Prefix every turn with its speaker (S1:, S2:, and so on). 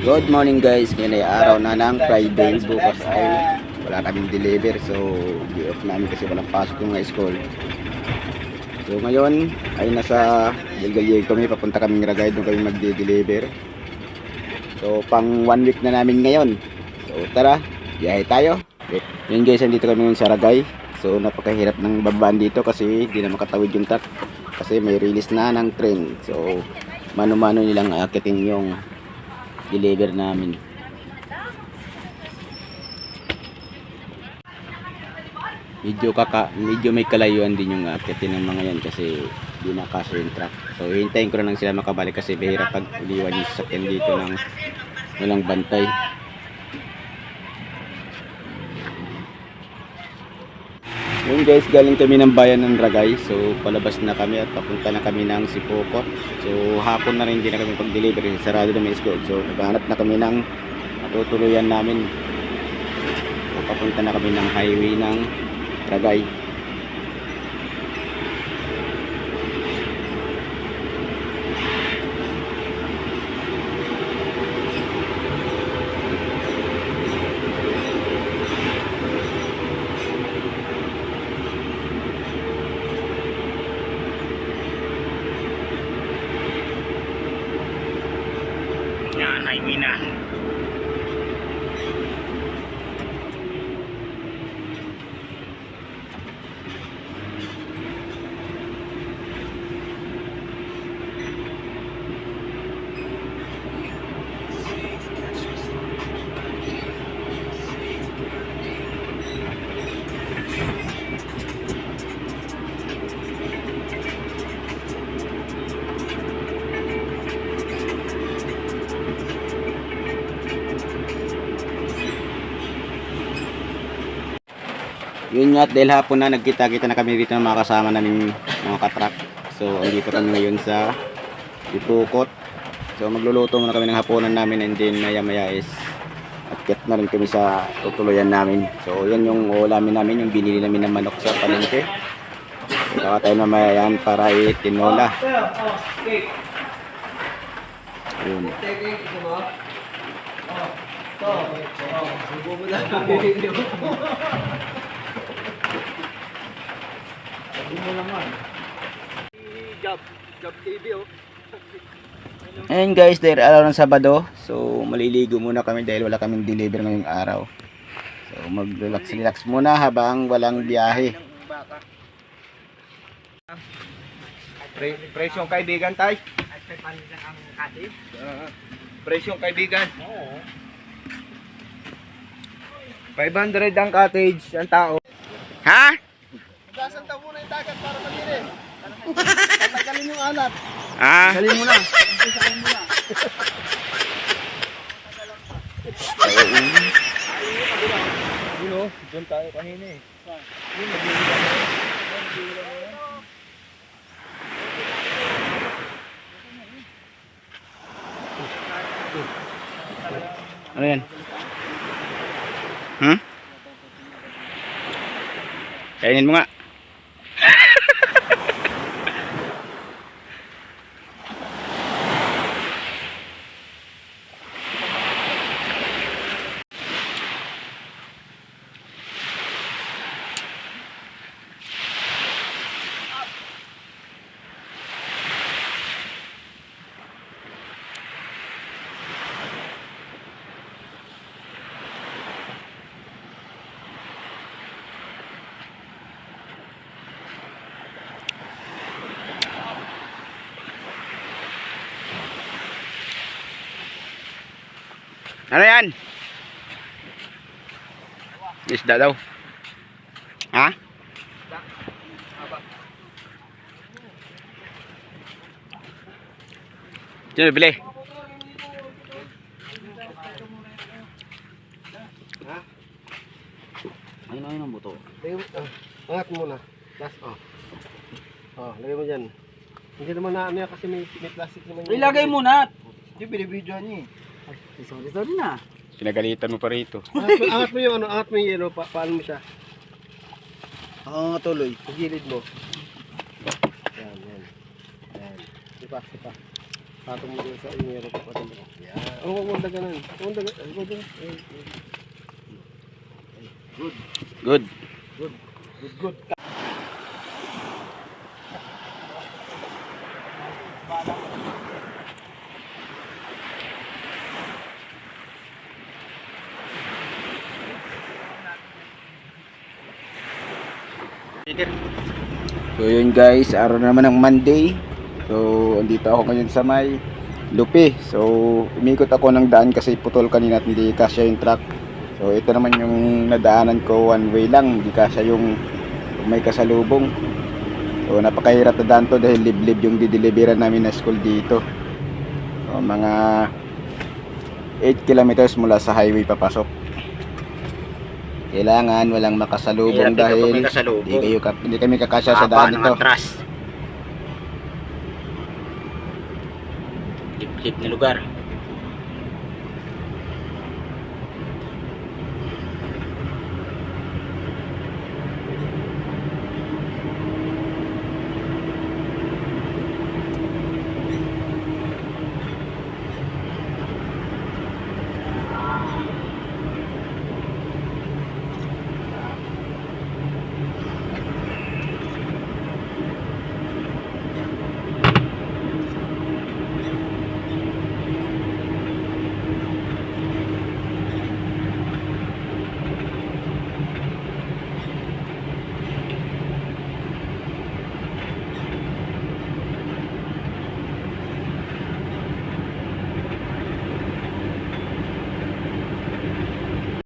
S1: Good morning.
S2: Guys, ngayon ay araw na ng Friday Bukas ay wala kaming deliver So, di off namin kasi walang pasok yung school. So ngayon ay nasa Galgalyeg kami, papunta kaming Ragay Doon kami magde-deliver. So pang one week na namin ngayon. So tara, biyahe tayo. Yun guys, andito kami ngayon sa Ragay. So napakahirap ng babaan dito kasi di na makatawid yung truck. Kasi may release na ng train. So mano-mano nilang akitin yung deliver namin. Medyo kaka, medyo may kalayuan din yung akitin ng mga yan kasi di na yung truck. So hintayin ko na lang sila makabalik kasi bihira pag uliwan yung sasakyan dito ng walang bantay. Yun guys, galing kami ng bayan ng Ragay. So, palabas na kami at papunta na kami ng Sipoko. So, hapon na rin din na kami pag-delivery. Sarado na may school. So, naghahanap na kami ng matutuluyan namin. So, papunta na kami ng highway ng Ragay. Yan, highway na. Yun nga, dahil hapon na, nagkita-kita na kami dito ng mga kasama namin mga katrak. So, andito kami ngayon sa Ipukot. So, magluluto muna kami ng hapunan namin and then maya-maya is akyat na rin kami sa tutuluyan namin. So, yan yung ulamin namin, yung binili namin ng manok sa palengke. So, saka tayo mamaya yan para itinola. Yun.
S1: Job, job TV oh.
S2: Ayun guys, dahil araw ng Sabado, so maliligo muna kami dahil wala kaming deliver ngayong araw. So mag-relax-relax muna habang walang biyahe.
S1: Pre presyong kaibigan tay. Uh, presyong kaibigan. Oo. 500 ang cottage, ang tao.
S2: Ha?
S1: Gasan daw muna yung Tatagalin yung alat.
S2: Ah,
S1: Galin mo na. Yun oh, doon tayo kanina eh. Yun, nagbibigay.
S2: ano yan? Hmm? Kainin mo nga. Ano yan? Isda daw. Ha? Sino bibili? Ayun, ayun ang buto.
S1: Ah, angat mo muna. Last, oh. Oh, lagay mo dyan. Hindi naman na ano yan kasi may, may plastic naman. yun.
S2: Ilagay mo na.
S1: Hindi, binibidyoan niya eh.
S2: Sorry, sorry na. Pinagalitan mo pa rito.
S1: Angat mo, angat mo yung ano, angat mo yung yellow, pa, paano mo siya?
S2: Oo, nga tuloy.
S1: Sa gilid mo. Yan, yan. Yan. Sipa, sipa.
S3: Patong mo dun sa inyo ko patong mo. Yan. Oh, wag mo daganan. Wag mo daganan. Wag mo. Good.
S2: Good.
S3: Good. Good. Good.
S2: So yun guys, araw na naman ng Monday. So andito ako ngayon sa may Lupi. So umikot ako ng daan kasi putol kanina at hindi kasya yung truck. So ito naman yung nadaanan ko one way lang, hindi kasya yung may kasalubong. So napakahirap na daan to dahil liblib yung dideliveran namin na school dito. So mga 8 kilometers mula sa highway papasok. Kailangan walang makasalubong dahil hindi kayo ka- hindi kami kakasya sa daan ito.
S1: atras. Lip-lip na lugar.